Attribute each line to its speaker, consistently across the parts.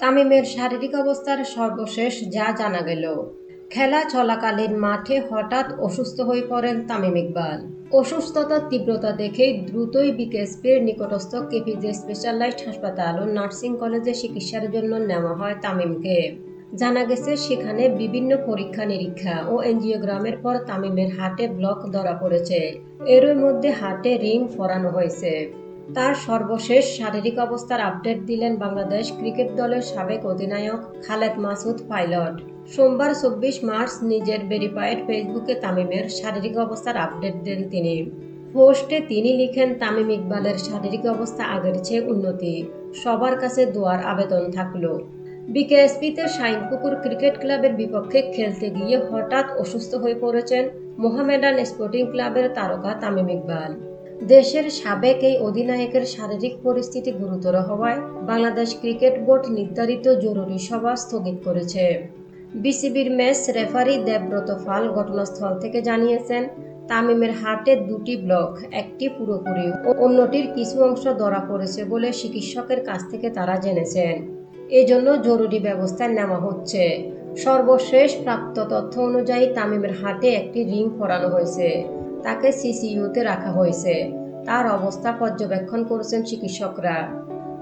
Speaker 1: তামিমের শারীরিক অবস্থার সর্বশেষ যা জানা গেল। খেলা চলাকালীন মাঠে হঠাৎ অসুস্থ হয়ে পড়েন তামিম ইকবাল। অসুস্থতার তীব্রতা দেখেই দ্রুতই বিকেএসপির নিকটস্থ কেপিজে স্পেশালাইজড হাসপাতাল ও নার্সিং কলেজে চিকিৎসার জন্য নেওয়া হয় তামিমকে। জানা গেছে, সেখানে বিভিন্ন পরীক্ষা নিরীক্ষা ও এনজিওগ্রামের পর তামিমের হাটে ব্লক ধরা পড়েছে। এরই মধ্যে হাটে রিং ফরানো হয়েছে। তার সর্বশেষ শারীরিক অবস্থার আপডেট দিলেন বাংলাদেশ ক্রিকেট দলের সাবেক অধিনায়ক খালেদ মাসুদ পাইলট। সোমবার চব্বিশ মার্চ নিজের ভেরিফাইড ফেসবুকে তামিমের শারীরিক অবস্থার আপডেট দেন তিনি। পোস্টে তিনি লিখেন, তামিম ইকবালের শারীরিক অবস্থা আগের চেয়ে উন্নতি। সবার কাছে দোয়ার আবেদন থাকল। বিকেএসপিতে শাইনপুকুর ক্রিকেট ক্লাবের বিপক্ষে খেলতে গিয়ে হঠাৎ অসুস্থ হয়ে পড়েছেন মোহামেডান স্পোর্টিং ক্লাবের তারকা তামিম ইকবাল। দেশের সাবেক এই অধিনায়কের শারীরিক পরিস্থিতি গুরুতর হওয়ায় বাংলাদেশ ক্রিকেট বোর্ড নির্ধারিত জরুরি সভা স্থগিত করেছে। বিসিবির ম্যাচ রেফারি দেবব্রত ফাল ঘটনাস্থল থেকে জানিয়েছেন, তামিমের হাটে দুটি ব্লক, একটি পুরোপুরি ও অন্যটির কিছু অংশ ধরা পড়েছে বলে চিকিৎসকের কাছ থেকে তারা জেনেছেন। এজন্য জরুরি ব্যবস্থা নেওয়া হচ্ছে। সর্বশেষ প্রাপ্ত তথ্য অনুযায়ী তামিমের হাটে একটি রিং পরানো হয়েছে। তাকে সিসিইউতে রাখা হয়েছে। তার অবস্থা পর্যবেক্ষণ করেছেন চিকিৎসকরা।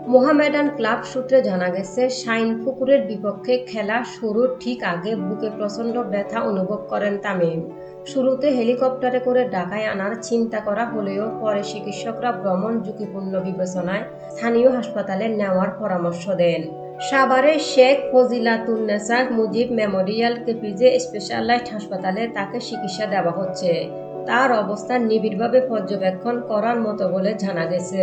Speaker 1: মোহামেডান ক্লাব সূত্রে জানা গেছে, শাইন পুকুরের বিপক্ষে খেলা শুরুর ঠিক আগে বুকে প্রচণ্ড ব্যথা অনুভব করেন তামিম। শুরুতে হেলিকপ্টারে করে ঢাকায় আনার চিন্তা করা হলেও পরে চিকিৎসকরা ভ্রমণ ঝুঁকিপূর্ণ বিবেচনায় স্থানীয় হাসপাতালে নেওয়ার পরামর্শ দেন। সাভারের Sheikh Fazilatunnesa Mujib memorial KPJ specialized হাসপাতালে তাকে চিকিৎসা দেওয়া হচ্ছে। তার অবস্থান নিবিড়ভাবে পর্যবেক্ষণ করার মতো বলে জানা গেছে।